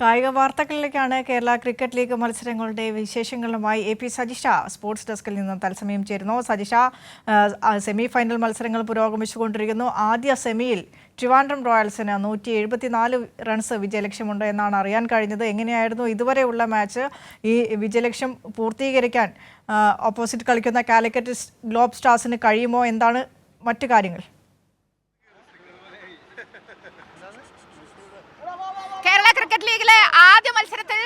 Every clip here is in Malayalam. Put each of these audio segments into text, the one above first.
കായിക വാർത്തകളിലേക്കാണ് കേരള ക്രിക്കറ്റ് ലീഗ് മത്സരങ്ങളുടെ വിശേഷങ്ങളുമായി എ പി സജിഷ സ്പോർട്സ് ഡെസ്കിൽ നിന്ന് തത്സമയം ചേരുന്നു. സജിഷ സെമി ഫൈനൽ മത്സരങ്ങൾ പുരോഗമിച്ചുകൊണ്ടിരിക്കുന്നു. ആദ്യ സെമിയിൽ ട്രിവാൻഡ്രം റോയൽസിന് നൂറ്റി എഴുപത്തിനാല് റൺസ് വിജയലക്ഷ്യമുണ്ട് എന്നാണ് അറിയാൻ കഴിഞ്ഞത്. എങ്ങനെയായിരുന്നു ഇതുവരെയുള്ള മാച്ച്? ഈ വിജയലക്ഷ്യം പൂർത്തീകരിക്കാൻ ഓപ്പോസിറ്റ് കളിക്കുന്ന കാലിക്കറ്റ് ഗ്ലോബ് സ്റ്റാർസിന് കഴിയുമോ? എന്താണ് മറ്റു കാര്യങ്ങൾ കേരള ക്രിക്കറ്റ് ലീഗിലെ ആദ്യ മത്സരത്തിൽ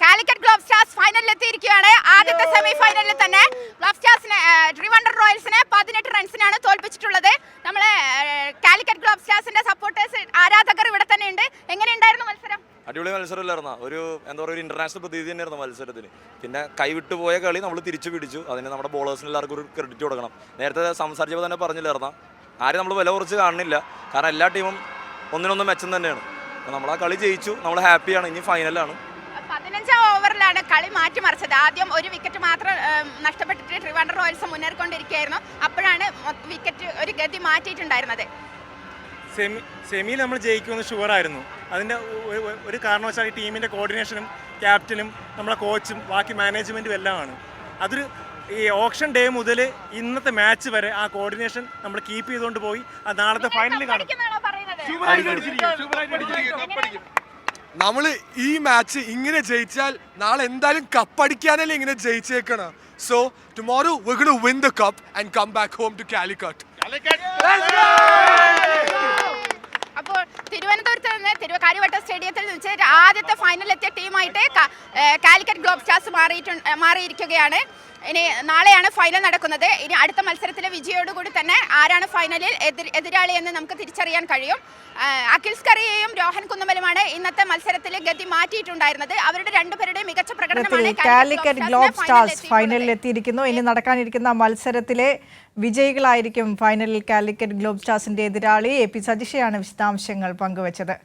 കാലിക്കറ്റ് ഗ്ലോബ് സ്റ്റാർസ് ഫൈനലിൽ എത്തിയിരിക്കുകയാണ് ആദ്യത്തെ സെമി ഫൈനലിൽ തന്നെ ഗ്ലോബ് സ്റ്റാർസിനെ റോയൽസിനെ പതിനെട്ട് റൺസിനാണ് തോൽപ്പിച്ചിട്ടുള്ളത്. നമ്മളെ കാലിക്കറ്റ് ഗ്ലോബ് സ്റ്റാർസിന്റെ സപ്പോർട്ടേഴ്സ് ആരാധകർ ഇവിടെ തന്നെ ഉണ്ട്. എങ്ങനെയുണ്ടായിരുന്നു മത്സരം? അടിപൊളി മത്സരമില്ലായിരുന്ന? ഒരു എന്താ പറയുക ഒരു ഇന്റർനാഷണൽ പ്രതീതി തന്നെയായിരുന്നു മത്സരത്തിന്. പിന്നെ കൈവിട്ടു പോയ കളി നമ്മൾ തിരിച്ചു പിടിച്ചു. അതിന് നമ്മുടെ ബോളേഴ്സിന് എല്ലാവർക്കും ഒരു ക്രെഡിറ്റ് കൊടുക്കണം. നേരത്തെ സംസാരിച്ചപ്പോൾ തന്നെ പറഞ്ഞില്ലായിരുന്ന? ആരും നമ്മൾ വില കുറച്ച് കാണുന്നില്ല. കാരണം എല്ലാ ടീമും ഒന്നിനൊന്നും മെച്ചം തന്നെയാണ്. നമ്മൾ ആ കളി ജയിച്ചു. നമ്മൾ ഹാപ്പിയാണ് ഇനി ഫൈനലാണ് പതിനഞ്ചാം ഓവറിലാണ് കളി മാറ്റിമറിച്ചത്. ആദ്യം ഒരു വിക്കറ്റ് മാത്രം നഷ്ടപ്പെട്ടിട്ട് ട്രിവാൻഡർ റോയൽസ് മുന്നേറിക്കൊണ്ടിരിക്കുകയായിരുന്നു. അപ്പോഴാണ് വിക്കറ്റ് ഒരു ഗതി മാറ്റിയിട്ടുണ്ടായിരുന്നത്. സെമി സെമിയിൽ നമ്മൾ ജയിക്കുമെന്ന് ഷുവറായിരുന്നു അതിന്റെ ഒ- ഒ- ഒരു കാരണവശാൽ ഈ ടീമിന്റെ കോർഡിനേഷനും ക്യാപ്റ്റനും നമ്മളെ കോച്ചും ബാക്കി മാനേജ്മെന്റും ആണ് അതൊരു ഈ ഓപ്ഷൻ ഡേ മുതൽ ഇന്നത്തെ മാച്ച് വരെ ആ കോർഡിനേഷൻ നമ്മൾ കീപ്പ് ചെയ്തുകൊണ്ട് പോയി. അത് നാളത്തെ ഫൈനലിൽ കാണും. നമ്മൾ ഈ മാച്ച് ഇങ്ങനെ ജയിച്ചാൽ നാളെ എന്തായാലും കപ്പടിക്കാനല്ലേ ഇങ്ങനെ ജയിച്ചേക്കണം. So tomorrow win the cup and come back home to back വെച്ച് ആദ്യത്തെ ഫൈനലെത്തിയ എത്തിയ ടീമായിട്ട് കാലിക്കറ്റ് ഗ്ലോബ് സ്റ്റാർസ് മാറിയിട്ടുണ്ട് മാറിയിരിക്കുകയാണ്. ഇനി നാളെയാണ് ഫൈനൽ നടക്കുന്നത്. ഇനി അടുത്ത മത്സരത്തിലെ വിജയോടുകൂടി തന്നെ ആരാണ് ഫൈനലിൽ എതിർ എതിരാളി എന്ന് നമുക്ക് തിരിച്ചറിയാൻ കഴിയും. അഖിൽസ് കറിയയും രോഹൻ കുന്നമലുമാണ് ഇന്നത്തെ മത്സരത്തിൽ ഗതി മാറ്റിയിട്ടുണ്ടായിരുന്നത്. അവരുടെ രണ്ടുപേരുടെയും മികച്ച പ്രകടനമാണ് കാലിക്കറ്റ് ഗ്ലോബ് സ്റ്റാർസ് ഫൈനലിൽ എത്തിയിരിക്കുന്നു. ഇനി നടക്കാനിരിക്കുന്ന മത്സരത്തിലെ വിജയികളായിരിക്കും ഫൈനലിൽ കാലിക്കറ്റ് ഗ്ലോബ് സ്റ്റാർസിന്റെ എതിരാളി. എ പി സജിഷയാണ് വിശദാംശങ്ങൾ പങ്കുവച്ചത്.